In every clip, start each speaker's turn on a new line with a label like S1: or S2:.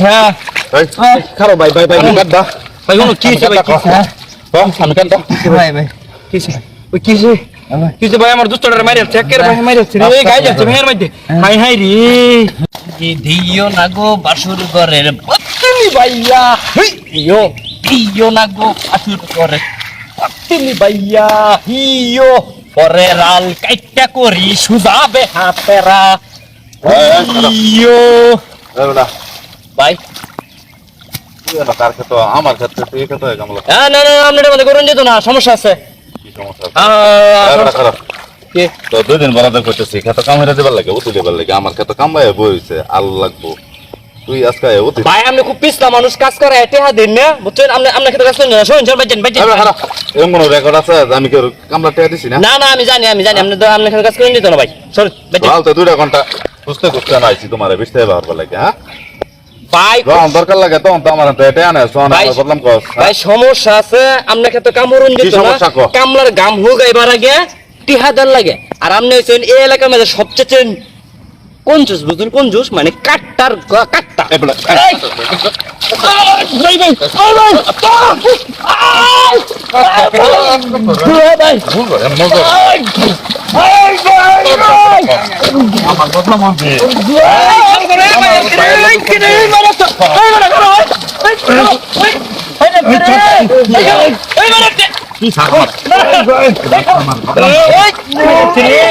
S1: হ্যাঁ
S2: খারো ভাই ভাই ভাই কাটদা
S1: ভাই কোনো কি হইছে ভাই কি হইছে? হ্যাঁ?
S2: কম আমি কাটদা
S1: ভাই ভাই কি হইছে? ওই কি হইছে? কি হইছে ভাই আমার দুষ্টটারে মারি যাচ্ছে একের ভাই মারি যাচ্ছে রে গাই যাচ্ছে ভাইয়ের মধ্যে হাই হাই রে
S3: দিও না গো বাসুর ঘরের বত্তিনি ভাইয়া হিও দিও না গো বাসুর ঘরের বত্তিনি ভাইয়া হিও পরে রাল কাইটা করি সুজাবে হাতেরা
S2: তুই না কার আমার ক্ষেত্রে তুই ক্ষেত্রে গামলা
S3: হ্যাঁ না না আপনি এটা করুন যেত না সমস্যা আছে
S2: কি সমস্যা খারাপ তো দুই দিন করতেছি খেতে কাম দেবার লাগে উঠে দেবার লাগে আমার খেতে কাম বইছে আল লাগবো তুই আজকে উঠে
S3: ভাই খুব পিছলা মানুষ কাজ করে টেহা দিন না বুঝছেন আপনি আপনার ক্ষেত্রে কাজ করেন না
S2: কোনো রেকর্ড আছে আমি কি কামলা দিছি না
S3: না না আমি জানি আমি জানি আপনি তো আপনার ক্ষেত্রে কাজ করেন দিত না ভাই সর
S2: তো দুইটা ঘণ্টা খুঁজতে খুঁজতে তোমার? ব্যবহার হ্যাঁ?
S3: ভাই
S2: যখন দরকার লাগে তখন তো আমার হাতে এটা আনে সোনা
S3: ভাই-
S2: কস
S3: ভাই সমস্যা আছে কামড়ুন দিত না? কামলার গাম হোক এবার আগে টিহাদার লাগে। আর আপনি হচ্ছেন এই এলাকার মধ্যে সবচেয়ে কোন জুস বুঝুন কোন জুস? মানে কাটটার কাটটা।
S2: এবারে
S3: এই!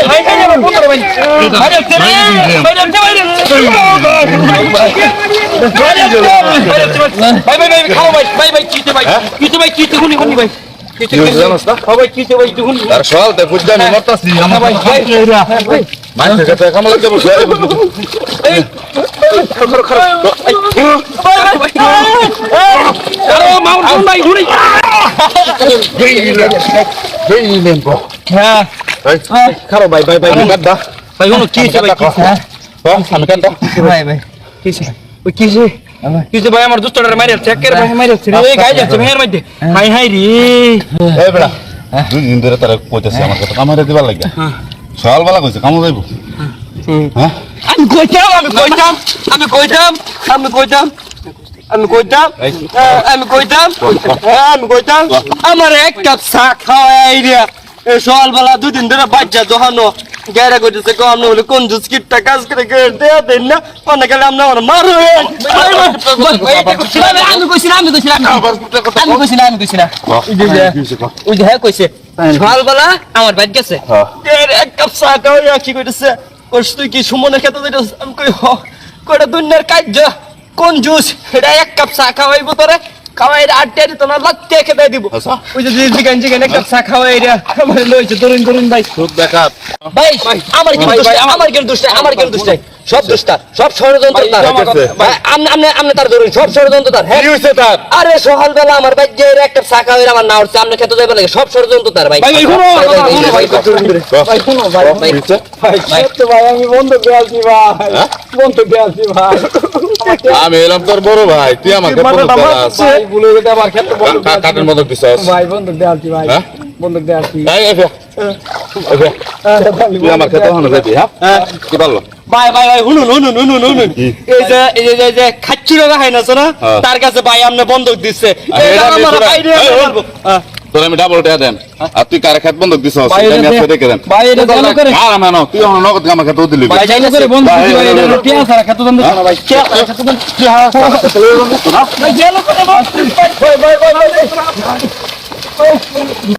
S3: ভাই, ভাই, ভাই, ভাই! ভাই,
S2: ভুল করে মজা আমার বদলাম হবে কি থাকবা
S1: হ্যাঁ
S2: খারো ভাই ভাই ভাই কাটদা
S1: ভাই কি ভাই কি হ্যাঁ?
S2: আমি কাটদা
S1: ভাই ভাই কি হইছে? ওই কি হইছে? কি হইছে ভাই আমার দুষ্টটারে মারি যাচ্ছে একের ভাই মারি যাচ্ছে রে গাই যাচ্ছে ভাইয়ের মধ্যে হাই হাই রে।
S2: এই বেড়া দুই দিন ধরে তারা কইতেছে আমার কথা। কামারে দিবার লাগে। সকালবেলা কইছে কামো যাইব। হ্যাঁ?
S1: আমি কইতাম আমি কইতাম আমি কইতাম আমি কইতাম আমি কইতাম আমি কইতাম হ্যাঁ, আমি কইতাম আমার এক কাপ চা খাওয়াই দিয়া এই সকালবেলা দুদিন ধরে বাচ্চা দোহানো গেরা কইতেছে কো আপনি বলে কোন জুস কিটটা কাজ করে দেয়া দেন না গেলে আপনি আমার মারো আমি কইছিলাম আমি কইছিলাম আমি কইছিলাম আমি কইছিলাম ওই যে হ্যাঁ কইছে সকালবেলা আমার বাড়ি গেছে।
S2: হ্যাঁ।
S1: এক কাপ চা খাওয়াইয়া কি কইতেছে কইস তুই কি সুমনে খেতে দিতে আমি কই হ কইটা দুনিয়ার কাজ কোন জুস? এটা এক কাপ চা খাওয়াইবো তোরে। খাওয়াই আটটা দিত না লাত্তে খেতে দিব
S2: আচ্ছা।
S1: ওই যে চিকেন চা আমার লইছে তরুণ তরুণ ভাই
S3: ভাই আমার কিন্তু
S1: ভাই,
S3: দোষ
S1: ভাই,
S3: আমার কিন্তু দোষ আমার কিন্তু দোষ সব দোষ তার, সব ষড়যন্ত্র তার। ধরুন, সব ষড়যন্ত্র তার, হ্যাঁ?
S2: কি হইছে তার
S3: আরে সকালবেলা আমার ভাই যে একটা চা খাওয়াই আমার না উঠছে আপনি খেতে যাবেন লাগে সব ষড়যন্ত্র তার ভাই
S1: ভাই, ভাই, শুনো,
S3: ভাই, ভাই,
S1: শুনো, আমি বন্ধ পেয়েছি ভাই
S2: হ্যাঁ?
S1: বন্ধ পেয়েছি ভাই
S2: আমি এলাম তোর বড় ভাই তুই আমাকে কা- কাটের মতো দিছস?
S1: ভাই বন্ধ পেয়েছি ভাই?
S2: হ্যাঁ?
S1: বন্ধ।
S2: তুই আমার খেতে হনো যাবি হ্যাঁ? কি বলল?
S1: ভাই ভাই ভাই
S2: কি?
S1: এই যে এই যে- যে খাচ্ছি টাকা খাই না না
S2: হ্যাঁ।
S1: তার কাছে ভাই আপনি বন্ধক দিচ্ছে
S2: তোর আমি ডাবল টাকা দেন আর তুই কারে খেত বন্ধক এটা আমি আজকে দেখে দেন
S1: ভাই, এটা চালু করে-
S2: আর আমার নাও, তুই আমার নগদ আমার খেতেও দিলি।
S1: ভাই চাইলে করে বন্ধ
S2: ভাই,
S1: দিছি এটা টিয়া ছাড়া খেতে দেন না ভাই। কে দেন টিয়া খেতে দেন ভাই চালু করে ভাই ভাই ভাই ভাই।